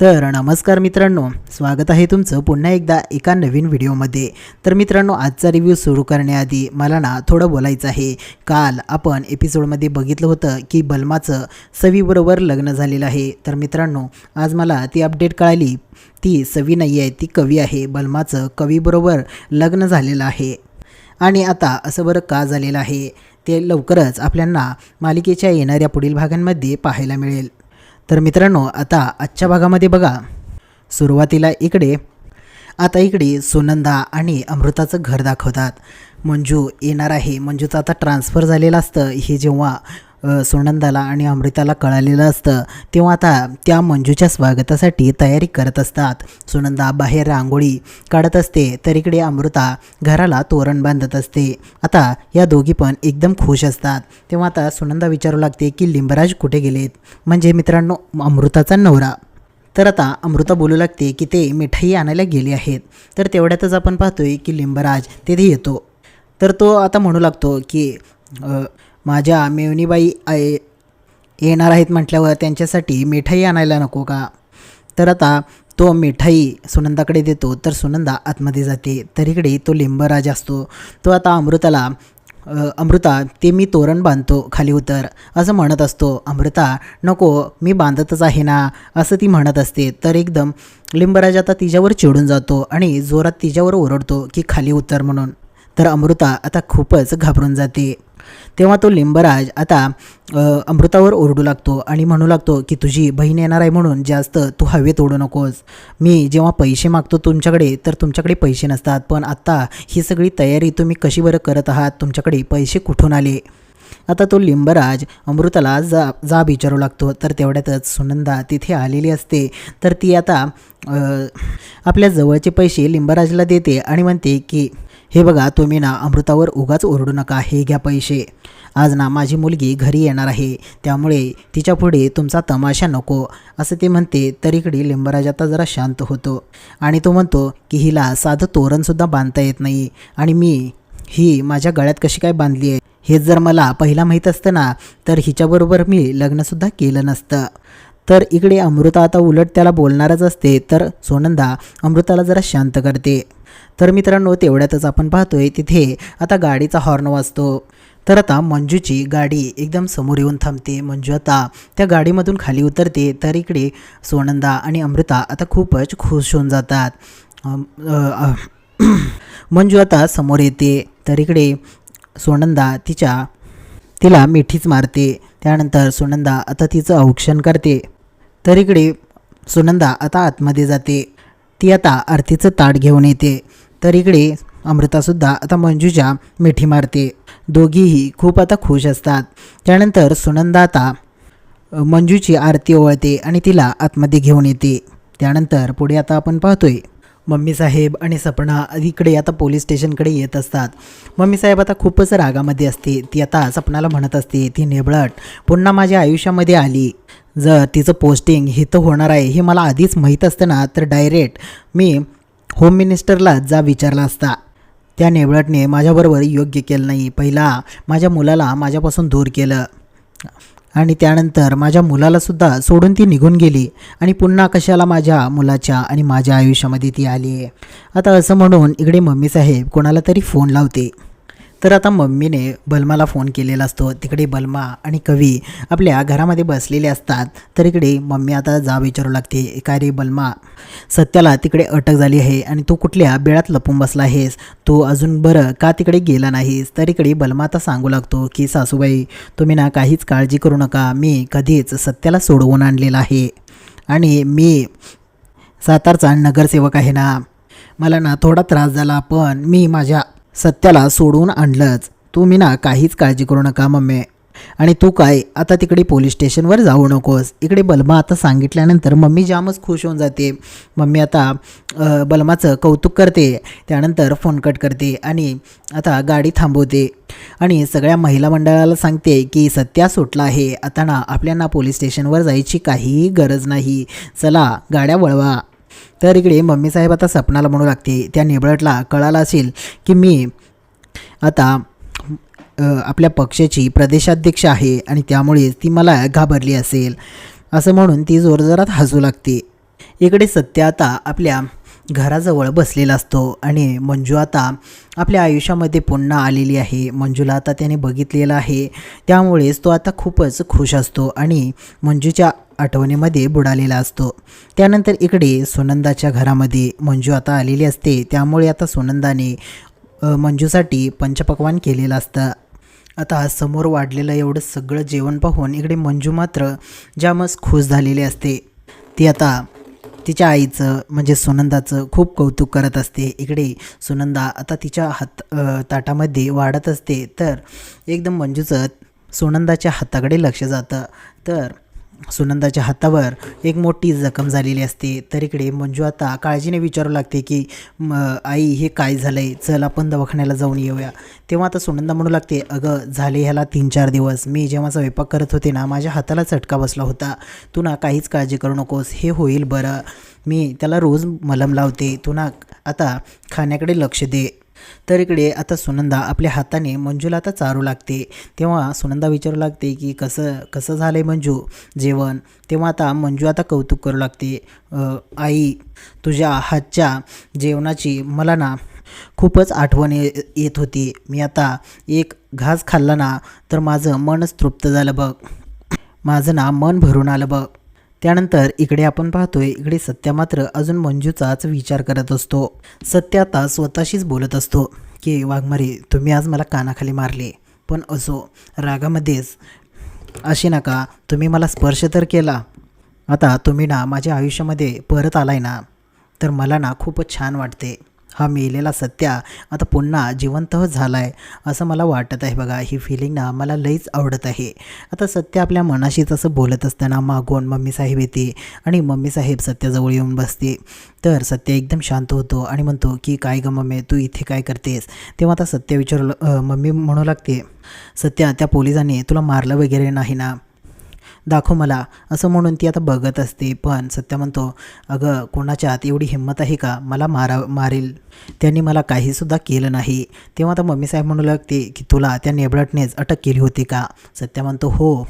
तर नमस्कार मित्रांनो स्वागत आहे तुमचं पुन्हा एकदा एका नवीन व्हिडिओमध्ये. तर मित्रांनो आजचा रिव्ह्यू सुरू करण्याआधी मला ना थोडं बोलायचं आहे. काल आपण एपिसोडमध्ये बघितलं होतं की बलमाचं सवीबरोबर लग्न झालेलं आहे. तर मित्रांनो आज मला ती अपडेट कळाली. ती सवी नाही आहे ती कवी आहे. बलमाचं कवीबरोबर लग्न झालेलं आहे. आणि आता असं बरं का झालेलं आहे ते लवकरच आपल्यांना मालिकेच्या येणाऱ्या पुढील भागांमध्ये पाहायला मिळेल. तर मित्रांनो आता आजच्या भागामध्ये बघा. सुरुवातीला इकडे आता इकडे सुनंदा आणि अमृताचं घर दाखवतात. मंजू येणार आहे. मंजूचं आता ट्रान्सफर झालेलं असतं. हे जेव्हा सुनंदाला आणि अमृताला कळालेलं असतं. तेव्हा आता त्या मंजूच्या स्वागतासाठी तयारी करत असतात. सुनंदा बाहेर रांगोळी काढत असते. तर इकडे अमृता घराला तोरण बांधत असते. आता या दोघी पण एकदम खुश असतात. तेव्हा आता सुनंदा विचारू लागते की लिंबराज कुठे गेलेत? म्हणजे मित्रांनो अमृताचा नवरा. तर आता अमृता बोलू लागते की ते मिठाई आणायला गेले आहेत. तर तेवढ्यातच आपण पाहतोय की लिंबराज तेथे येतो. तर तो आता म्हणू लागतो की माझ्या मेवणीबाई आय- येणार आहेत म्हटल्यावर त्यांच्यासाठी मिठाई आणायला नको का? तर आता तो मिठाई सुनंदाकडे देतो तर सुनंदा आतमध्ये जाते. तर इकडे तो लिंबराज असतो. तो आता अमृताला अमृता ते मी तोरण बांधतो खाली उतर. असं म्हणत असतो अमृता नको मी बांधतच आहे ना? असं ती म्हणत असते. तर एकदम लिंबराज आता तिच्यावर चिडून जातो आणि जोरात तिच्यावर ओरडतो की खाली उतर म्हणून. तर अमृता आता खूपच घाबरून जाते. तेव्हा तो लिंबराज आता अमृतावर ओरडू लागतो आणि म्हणू लागतो की तुझी बहीण येणार आहे म्हणून जास्त तू हवेत ओढू नकोस. मी जेव्हा पैसे मागतो तुमच्याकडे तर तुमच्याकडे पैसे नसतात. पण आत्ता ही सगळी तयारी तुम्ही कशी बरं करत आहात? तुमच्याकडे पैसे कुठून आले? आता तो लिंबराज अमृताला जा जा विचारू लागतो. तर तेवढ्यातच सुनंदा तिथे आलेली असते. तर ती आता आपल्या जवळचे पैसे लिंबराजला देते आणि म्हणते की हे बघा तुम्ही ना अमृतावर उगाच ओरडू नका हे घ्या पैसे. आज ना माझी मुलगी घरी येणार आहे त्यामुळे तिच्या पुढे तुमचा तमाशा नको असं ते म्हणते तर इकडे लिंबराज आता जरा शांत होतो. आणि तो म्हणतो की हिला साधं तोरणसुद्धा बांधता येत नाही. आणि मी ही माझ्या गळ्यात कशी काय बांधली आहे? हे जर मला पहिला माहीत असतं ना तर हिच्याबरोबर मी लग्नसुद्धा केलं नसतं. तर इकडे अमृता आता उलट त्याला बोलणारच असते तर सोनंदा अमृताला जरा शांत करते. तर मित्रांनो तेवढ्यातच आपण पाहतोय तिथे आता गाडीचा हॉर्न वाजतो. तर आता मंजूची गाडी एकदम समोर येऊन थांबते. मंजू आता त्या गाडीमधून खाली उतरते. तर इकडे सोनंदा आणि अमृता आता खूपच खुश होऊन जातात. मंजू आता समोर येते. तर इकडे सोनंदा तिच्या तिला मिठीच मारते. त्यानंतर सुनंदा आता तिचं औक्षण करते. तर इकडे सुनंदा आता आतमध्ये जाते. ती आता आरतीचं ताट घेऊन येते. तर इकडे अमृतासुद्धा आता मंजूच्या मिठी मारते. दोघीही खूप आता खुश असतात. त्यानंतर सुनंदा आता मंजूची आरती ओळते आणि तिला आतमध्ये घेऊन येते. त्यानंतर पुढे आता आपण पाहतोय मम्मी साहेब आणि सपना इकडे आता पोलीस स्टेशनकडे येत असतात. मम्मी साहेब आता खूपच रागामध्ये असते. ती आता सपनाला म्हणत असते ती नेबळट पुन्हा माझ्या आयुष्यामध्ये आली. जर तिचं पोस्टिंग हिथं होणार आहे हे मला आधीच माहीत असतं ना तर डायरेक्ट मी होम मिनिस्टरला जा विचारला असता. त्या नेवळटने माझ्याबरोबर योग्य केलं नाही. पहिला माझ्या मुलाला माझ्यापासून दूर केलं. आणि त्यानंतर माझ्या मुलालासुद्धा सोडून ती निघून गेली आणि पुन्हा कशाला माझ्या मुलाच्या आणि माझ्या आयुष्यामध्ये ती आली? आहे आता असं म्हणून इकडे मम्मी साहेब कोणाला तरी फोन लावते. तर आता मम्मीने बलमाला फोन केलेला असतो. तिकडे बलमा आणि कवी आपल्या घरामध्ये बसलेले असतात. तर इकडे मम्मी आता जा विचारू लागते. काय रे बलमा? सत्याला तिकडे अटक झाली आहे आणि तू कुठल्या बेळात लपून बसला आहेस? तू अजून बरं का तिकडे गेला नाहीस? तर इकडे बलमा आता सांगू लागतो की सासूबाई तुम्ही ना काहीच काळजी करू नका. मी कधीच सत्याला सोडवून आणलेला आहे. आणि मी सातारचा नगरसेवक आहे ना. मला ना थोडा त्रास झाला पण मी माझ्या सत्याला सोडून आणलंच. तू मी ना काहीच काळजी करू नका मम्मी. आणि तू काय? आता तिकडे पोलीस स्टेशनवर जाऊ नकोस. इकडे बलमा आता सांगितल्यानंतर मम्मी जामच खुश होऊन जाते. मम्मी आता बलमाचं कौतुक करते. त्यानंतर फोन कट करते आणि आता गाडी थांबवते. आणि सगळ्या महिला मंडळाला सांगते की सत्या सुटला आहे. आता ना आपल्याला पोलीस स्टेशनवर जायची काहीही गरज नाही. चला गाड्या वळवा. तर इकडे मम्मीसाहेब आता सपनाला म्हणू लागते. त्या निबळटला कळालं असेल की मी आता आपल्या पक्षाची प्रदेशाध्यक्ष आहे आणि त्यामुळेच ती मला घाबरली असेल. असं म्हणून ती जोरजोरात हसू लागते. इकडे सत्य आता आपल्या घराजवळ बसलेला असतो आणि मंजू आता आपल्या आयुष्यामध्ये पुन्हा आलेली आहे. मंजूला आता त्याने बघितलेलं आहे. त्यामुळेच तो आता खूपच खुश असतो आणि मंजूच्या आठवणीमध्ये बुडालेला असतो. त्यानंतर इकडे सुनंदाच्या घरामध्ये मंजू आता आलेली असते. त्यामुळे आता सुनंदाने मंजूसाठी पंचपक्वान केलेलं असतं. आता समोर वाढलेलं एवढं सगळं जेवण पाहून इकडे मंजू मात्र जामच खुश झालेली असते. ती आता तिच्या आईचं म्हणजे सुनंदाचं खूप कौतुक करत असते. इकडे सुनंदा आता तिच्या हात ताटामध्ये वाढत असते. तर एकदम मंजूचं सुनंदाच्या हाताकडे लक्ष जातं. तर सुनंदाच्या हातावर एक मोठी जखम झालेली असते. तर इकडे मंजू आता काळजीने विचारू लागते की आई हे काय झालं आहे चल आपण दवाखान्याला जाऊन येऊया. तेव्हा आता सुनंदा म्हणू लागते अगं झाले ह्याला तीन चार दिवस. मी जेव्हा स्वयंपाक करत होते ना माझ्या हाताला चटका बसला होता. तू ना काहीच काळजी करू नकोस. हे होईल बरं. मी त्याला रोज मलम लावते. तू ना आता खाण्याकडे लक्ष दे. तर इकडे आता सुनंदा आपल्या हाताने मंजूला आता चारू लागते. तेव्हा सुनंदा विचारू लागते की कसं कसं झालं आहे मंजू? जेवण? तेव्हा आता मंजू आता कौतुक करू लागते. आई तुझ्या हातच्या जेवणाची मला ना खूपच आठवण ये येत होती. मी आता एक घास खाल्ला ना तर माझं मनच तृप्त झालं बघ. माझं ना मन भरून आलं बघ. त्यानंतर इकडे आपण पाहतोय इकडे सत्या मात्र अजून मंजूचाच विचार करत असतो. सत्य आता स्वतःशीच बोलत असतो की वाघमारे तुम्ही आज मला कानाखाली मारले. पण असो रागामध्येच. असे नका तुम्ही मला स्पर्श तर केला. आता तुम्ही ना माझ्या आयुष्यामध्ये परत आलाय ना तर मला ना खूपच छान वाटते. हा मेलेला सत्या आता पुन्हा जिवंत झाला आहे असं मला वाटत आहे बघा. ही फिलिंग ना मला लईच आवडत आहे. आता सत्य आपल्या मनाशीच असं बोलत असताना मागून मम्मी साहेब येते आणि मम्मी साहेब सत्याजवळ येऊन बसते. तर सत्य एकदम शांत होतो आणि म्हणतो की काय ग मम्मी तू इथे काय करतेस? तेव्हा आता सत्य विचारू मम्मी म्हणू लागते सत्या त्या पोलिसांनी तुला मारलं वगैरे नाही ना? दाखव मला. असं म्हणून ती आता बघत असते. पण सत्य म्हणतो अगं कोणाच्या आत एवढी हिंमत आहे का? मला मारा मारेल. त्यांनी मला काहीसुद्धा केलं नाही. तेव्हा आता मम्मी साहेब म्हणू लागते की तुला त्या नेबळटनेच अटक केली होती का? सत्य म्हणतो हो.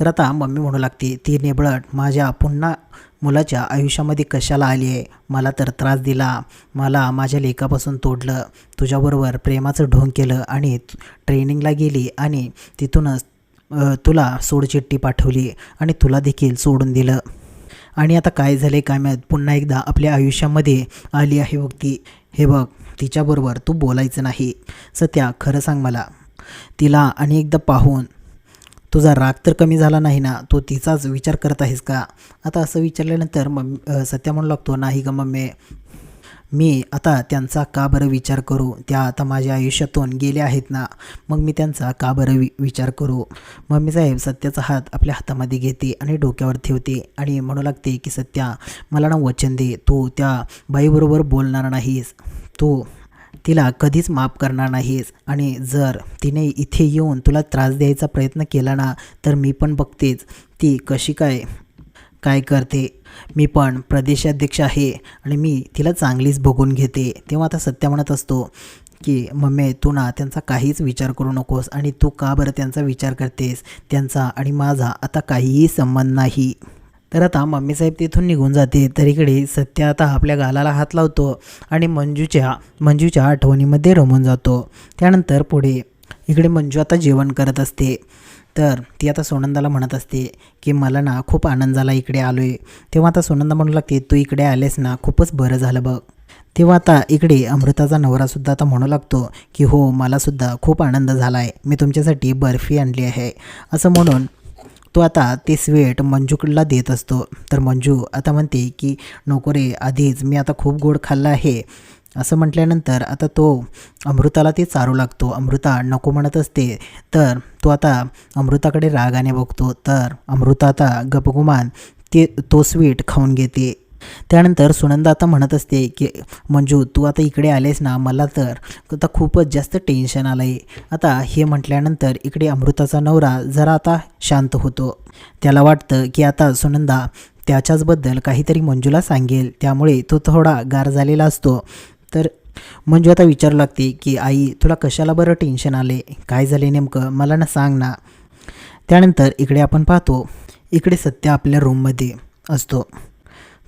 तर आता मम्मी म्हणू लागते ती नेबळट माझ्या पुन्हा मुलाच्या आयुष्यामध्ये कशाला आली आहे? मला तर त्रास दिला. मला माझ्या लेखापासून तोडलं. तुझ्याबरोबर प्रेमाचं ढोंग केलं आणि ट्रेनिंगला गेली आणि तिथूनच तुला सोडचिठ्ठी पाठवली आणि तुला देखील सोडून दिलं. आणि आता काय झाले काय माहीत पुन्हा एकदा आपल्या आयुष्यामध्ये आली आहे बघ ती हे बघ तिच्याबरोबर तू बोलायचं नाही. सत्या खरं सांग मला. तिला आणि एकदा पाहून तुझा राग तर कमी झाला नाही ना? तू तिचाच विचार करत आहेस का? आता असं विचारल्यानंतर मम्मी सत्या म्हणू लागतो नाही ग मम्मी मी आता त्यांचा का बरं विचार करू? त्या आता माझ्या आयुष्यातून गेल्या आहेत ना. मग मी त्यांचा का बरं वि विचार करू? मम्मी साहेब सत्याचा हात आपल्या हातामध्ये घेते आणि डोक्यावर ठेवते आणि म्हणू लागते की सत्या मला ना वचन दे. तू त्या बाईबरोबर बोलणार नाहीस. तू तिला कधीच माफ करणार नाहीस. आणि जर तिने इथे येऊन तुला त्रास द्यायचा प्रयत्न केला ना तर मी पण बघतेच. ती कशी काय काय करते? मी पण प्रदेशाध्यक्ष आहे आणि मी तिला चांगलीच बघून घेते. तेव्हा आता सत्य म्हणत असतो की मम्मी तू ना त्यांचा काहीच विचार करू नकोस आणि तू का बरं त्यांचा विचार करतेस? त्यांचा आणि माझा आता काहीही संबंध नाही. तर आता मम्मीसाहेब तिथून निघून जाते. तर इकडे सत्य आता आपल्या गालाला हात लावतो आणि मंजूच्या मंजूच्या आठवणीमध्ये रमून जातो. त्यानंतर पुढे. इकडे मंजू आता जेवण करत असते. तर ती आता सोनंदाला म्हणत असते की मला ना खूप आनंद झाला इकडे आलो आहे तेव्हा आता सोनंदा म्हणू लागते तू इकडे आलेस ना खूपच बरं झालं बघ. तेव्हा आता इकडे अमृताचा नवरासुद्धा आता म्हणू लागतो की हो मलासुद्धा खूप आनंद झाला आहे मी तुमच्यासाठी बर्फी आणली आहे. असं म्हणून तो आता ते स्वेट मंजूकडला देत असतो. तर मंजू आता म्हणते की नको रे आधीच मी आता खूप गोड खाल्लं आहे. असं म्हटल्यानंतर आता तो अमृताला ते चारू लागतो. अमृता नको म्हणत असते तर तो आता अमृताकडे रागाने बघतो. तर अमृता आता गपगुमान ते तो स्वीट खाऊन घेते. त्यानंतर सुनंदा आता म्हणत असते की मंजू तू आता इकडे आलेस ना मला तर आता खूपच जास्त टेन्शन आलं आहे आता हे म्हटल्यानंतर इकडे अमृताचा नवरा जरा आता शांत होतो. त्याला वाटतं की आता सुनंदा त्याच्याचबद्दल काहीतरी मंजूला सांगेल. त्यामुळे तो थोडा गार झालेला असतो. तर मंजू आता विचारू लागते की आई तुला कशाला बरं टेन्शन आले? काय झाले नेमकं? मला ना सांग ना. त्यानंतर इकडे आपण पाहतो इकडे सत्य आपल्या रूममध्ये असतो.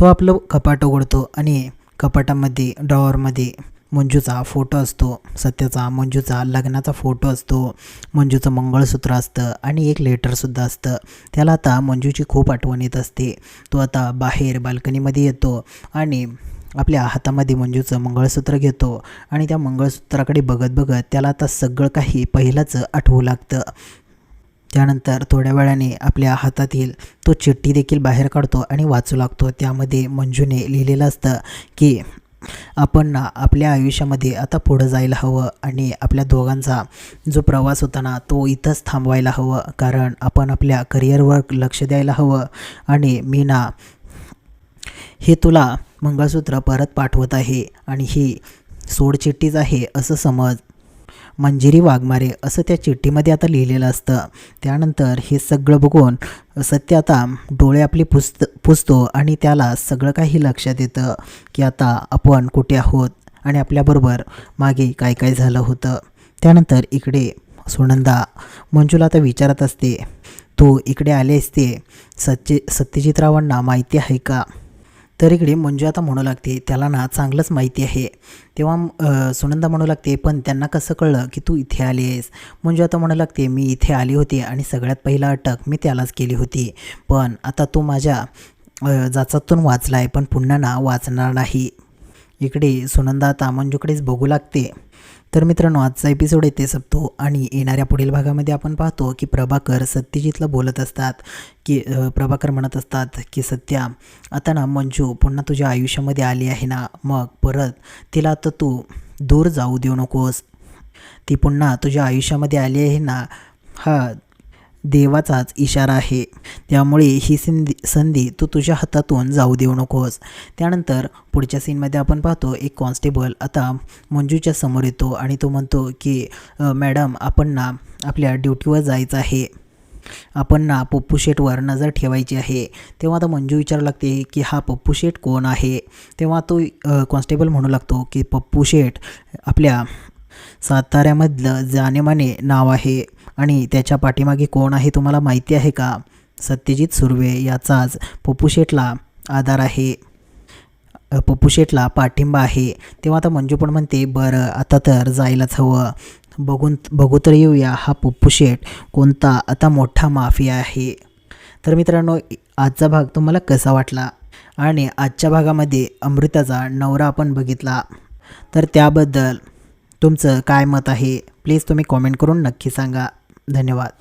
तो आपलं कपाट उघडतो आणि कपाटामध्ये ड्रॉवरमध्ये मंजूचा फोटो असतो. सत्याचा मंजूचा लग्नाचा फोटो असतो. मंजूचं मंगळसूत्र असतं आणि एक लेटरसुद्धा असतं. त्याला आता मंजूची खूप आठवण येत असते. तो आता बाहेर बाल्कनीमध्ये येतो आणि आपल्या हातामध्ये मंजूचं मंगळसूत्र घेतो आणि त्या मंगळसूत्राकडे बघत बघत त्याला आता सगळं काही पहिलंच आठवू लागतं. त्यानंतर थोड्या वेळाने आपल्या हातातील तो चिठ्ठी देखील बाहेर काढतो आणि वाचू लागतो. त्यामध्ये मंजूने लिहिलेलं असतं की आपण ना आपल्या आयुष्यामध्ये आता पुढं जायला हवं आणि आपल्या दोघांचा जो प्रवास होता ना तो इथंच थांबवायला हवं. कारण आपण आपल्या करिअरवर लक्ष द्यायला हवं आणि मी ना हे तुला मंगळसूत्र परत पाठवत आहे आणि ही सोडचिठ्ठीच आहे असं समज. मंजिरी वाघमारे असं त्या चिठ्ठीमध्ये आता लिहिलेलं असतं. त्यानंतर हे सगळं बघून सत्य आता डोळे आपले पुसत पुसतो आणि त्याला सगळं काही लक्षात येतं की आता आपण कुठे आहोत आणि आपल्याबरोबर मागे काय काय झालं होतं. त्यानंतर इकडे सुनंदा मंजूला आता विचारत असते तू इकडे आले असते? सत्य सत्यजितरावांना माहिती आहे का? तर इकडे मंजू आता म्हणू लागते त्याला ना चांगलंच माहिती आहे. तेव्हा सुनंदा म्हणू लागते पण त्यांना कसं कळलं की तू इथे आली आहेस मंजू आता म्हणू लागते मी इथे आली होती आणि सगळ्यात पहिला अटक मी त्यालाच केली होती. पण आता तो माझ्या जाचातून वाचला आहे पण पुन्हा ना वाचणार नाही. इकडे सुनंदा तामंजूकडेच बघू लागते. तर मित्रांनो आजचा एपिसोड येथे संपतो आणि येणाऱ्या पुढील भागामध्ये आपण पाहतो की प्रभाकर सत्यजितला बोलत असतात की प्रभाकर म्हणत असतात की सत्या आता ना मंजू पुन्हा तुझ्या आयुष्यामध्ये आली आहे ना मग परत तिला आता तू दूर जाऊ देऊ नकोस. ती पुन्हा तुझ्या आयुष्यामध्ये आली आहे ना हा देवाचाच इशारा आहे. त्यामुळे ही संधी संधी तू तुझ्या हातातून जाऊ देऊ नकोस. त्यानंतर पुढच्या सीनमध्ये आपण पाहतो एक कॉन्स्टेबल आता मंजूच्या समोर येतो आणि तो म्हणतो की मॅडम आपण ना आपल्या ड्युटीवर जायचं आहे. आपण ना पप्पू शेटवर नजर ठेवायची आहे. तेव्हा आता मंजू विचारू लागते की हा पप्पू शेट कोण आहे? तेव्हा तो कॉन्स्टेबल म्हणू लागतो की पप्पू शेट आपल्या साताऱ्यामधलं जानेमाने नाव आहे. आणि त्याच्या पाठीमागे कोण आहे तुम्हाला माहिती आहे का? सत्यजित सुर्वे याचाच पप्पू शेटला आधार आहे. पप्पू शेटला पाठिंबा आहे. तेव्हा आता मंजू पण म्हणते बरं आता तर जायलाच हवं. बघून बघू तर येऊया हा पप्पू शेट कोणता आता मोठा माफिया आहे. तर मित्रांनो आजचा भाग तुम्हाला कसा वाटला? आणि आजच्या भागामध्ये अमृताचा नवरा आपण बघितला. तर त्याबद्दल तुमचं काय मत आहे? प्लीज तुम्ही कॉमेंट करून नक्की सांगा. धन्यवाद.